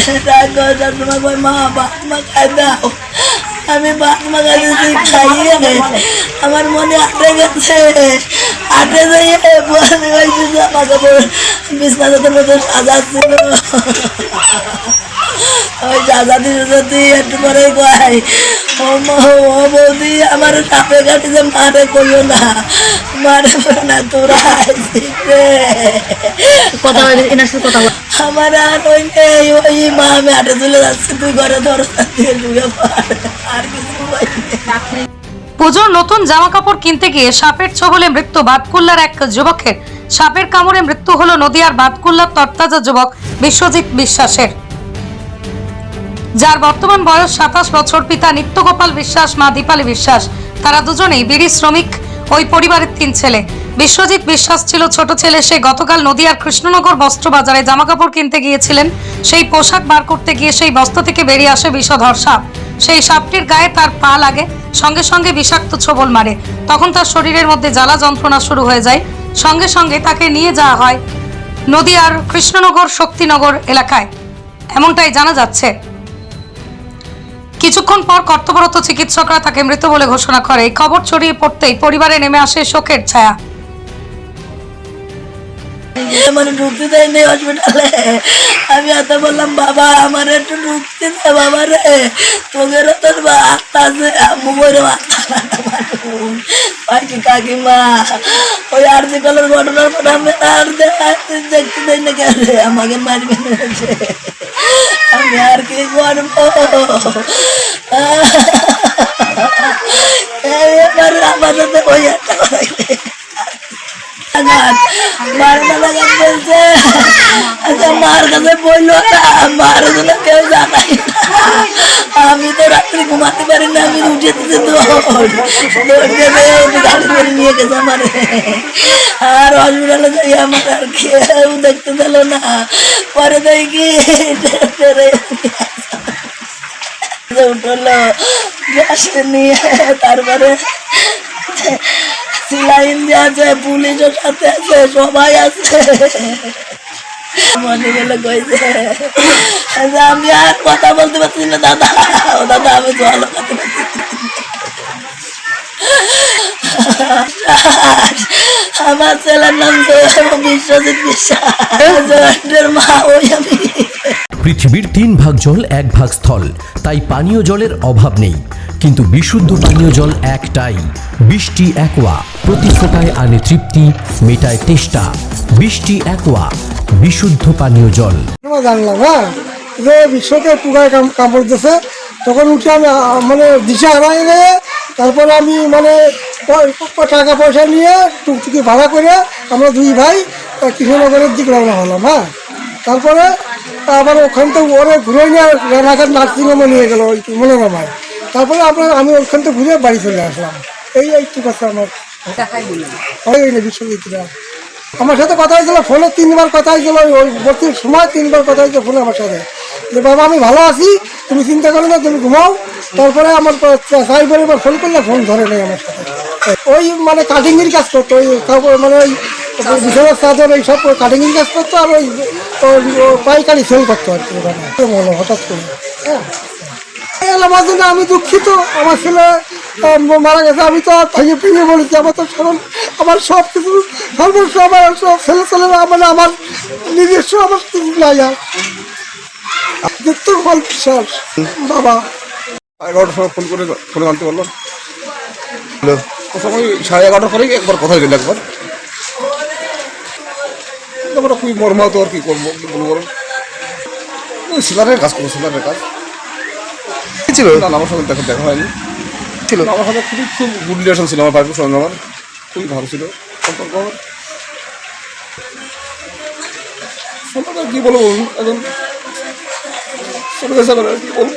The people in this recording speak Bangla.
রাত দশটার সময় কই মা ভাত আমি মাখাইতেছি খাইয়ে আমার মনে আটে গেছে আটে যাইয়ে বসে হয়েছে জামা কাপড় বিছনাতে মতো সাজাচ্ছিল ওই সাজা দিতে যদি একটু পরে কয় ও বৌদি আমার সাপে না মারে না তোরা কথা এনার সাথে কথা আমার আর ওই নেই ওই মা আমি হাটে চলে যাচ্ছি তুই ঘরে ধর দিয়ে ঢুকে আর কিছু পুজোর নতুন জামা কাপড় কিনতে গিয়ে সাপের ছোবলে মৃত্যু বাতকুল্লার এক যুবকের। সাপের কামড়ে মৃত্যু হলো নদিয়ার বাতকুল্লার তরতাজা যুবক বিশ্বজিৎ বিশ্বাসের। যার বর্তমান বয়স সাতাশ বছর পিতা নিত্যগোপাল বিশ্বাস মা দীপালি বিশ্বাস। তারা দুজনেই বিড়ি শ্রমিক। ওই পরিবারের তিন ছেলে। বিশ্বজিৎ বিশ্বাস ছিল ছোট ছেলে। সে গতকাল নদিয়ার কৃষ্ণনগর বস্ত্র বাজারে জামা কাপড় কিনতে গিয়েছিলেন। সেই পোশাক বার করতে গিয়ে সেই বস্ত্র থেকে বেরিয়ে আসে বিষধর সাপ। সেই সাপটির গায়ে তার পা লাগে, সঙ্গে সঙ্গে বিষাক্ত ছোবল মারে। তখন তার শরীরের মধ্যে জ্বালা যন্ত্রণা শুরু হয়ে যায়। সঙ্গে সঙ্গে তাকে নিয়ে যাওয়া হয় নদিয়ার কৃষ্ণনগর শক্তিনগর এলাকায়। এমনটাই জানা যাচ্ছে। কিছুক্ষণ পর কর্তব্যরত চিকিৎসকরা তাকে মৃত বলে ঘোষণা করে। এই খবর ছড়িয়ে পড়তেই পরিবারে নেমে আসে শোকের ছায়া। মানে ঢুকতে দেয়নি হসপিটালে আমি এত বললাম বাবা আমার একটু ঢুকতে দে বাবা রে তোদেরও তোর আত্মা আছে আম্মু বইরে পাখি কাকিমা ওই আর যে কলের ঘটনার পর আমি আর দেখা- দেখতে দেয় না কেন রে? আমাকে মারবে না যে। আমি আর কি করব এবার আমার সাথে ওই একটা বলছে আচ্ছা বলল না কেউ জানাই আমি তো রাত্রি ঘুমাতে পারি না, আমি উঠে দিতে দৌড়ে। গাড়ি করে নিয়ে গেছে আমার। আর হসপিটালে যাই আমার আর কেউ দেখতে দিল না। পরে দেখি উঠল। গ্যাসে নিয়ে তারপরে সিলাইন ইন্দি আছে, পুলিশের সাথে আছে, সবাই আছে। মনে গেলে কইছে আমি আর কথা বলতে পারছি না, দাদা। ও দাদা, আমি জল খাতে পারছি। আমার ছেলের নাম তো বিশ্বজিৎ বিশ্বাস। জয়েন্টের মা ওই আমি। পৃথিবীর তিন ভাগ জল এক ভাগ স্থল তাই পানীয় জলের অভাব নেই। কিন্তু বিশুদ্ধ পানীয় জল একটাই বৃষ্টি একোয়া। প্রতি ফোটায় আনে তৃপ্তি মেটায় তেষ্টা। বৃষ্টি একোয়া বিশুদ্ধ পানীয় জল। জানলাম হ্যাঁ? যে বিশ্বকে পুরায় কামড় দিয়েছে তখন উঠে আমি মানে দিশা হারাই তারপরে আমি মানে টাকা পয়সা নিয়ে টুকটুকি ভাড়া করে আমরা দুই ভাই কৃষ্ণনগরের দিকে রওনা হলাম হ্যাঁ। তারপরে আবার ওখান থেকে ওরে ঘুরে নিয়ে রানাঘাট নার্সিংহোমে নিয়ে গেলো ওই মনোরমায়। তারপরে আপনার আমি ওখান থেকে ঘুরে বাড়ি চলে আসলাম। এই এইটুকু আছে আমার বিশ্ববিদ্যালয়। আমার সাথে কথা হয়েছিল ফোনে তিনবার কথা হয়েছিল ওই- ওই ভর্তির সময় তিনবার কথা হয়েছে ফোনে আমার সাথে। যে বাবা আমি ভালো আছি তুমি চিন্তা করো না তুমি ঘুমাও। তারপরে আমার সাইবার এবার ফোন করলে ফোন ধরে নেই আমার সাথে। ওই মানে কাটিংয়ের কাজ করতো ওই মানে ওই বিছানার চাদর এই সব কাটিংয়ের কাজ করতো আর ওই পাইকারি সেল করতো আর কি ওখানে। হঠাৎ করে। হ্যাঁ। এই আমার জন্য আমি দুঃখিত। আমার ছেলে মারা গেছে আমি তো আর ভেঙে ভেঙে বলেছি আমার তো সরল আমার সব কিছু সর্বস্ব আমার সব ছেলে ছেলে মানে আমার নিজস্ব আমার কিছু নাই আর। দীপ্ত ফল বিশ্বাস বাবা এগারোটার সময় ফোন করে ফোনে জানতে পারলাম। তো সময় সাড়ে এগারোটার পরেই একবার কথা হয়েছিল একবার। আমরা খুবই মর্মাহত আর কি করব কি বলব সিলারের কাজ করব সিলারের কাজ। ছিল? না আমার সঙ্গে দেখা দেখা হয়নি। ছিল? আমার সাথে খুবই খুব গুড রিলেশন ছিল আমার ভাইপুর সঙ্গে আমার। খুবই ভালো ছিল। সম্পর্ক আমার। সম্পর্ক কি বলব? চলে আর কি বলব?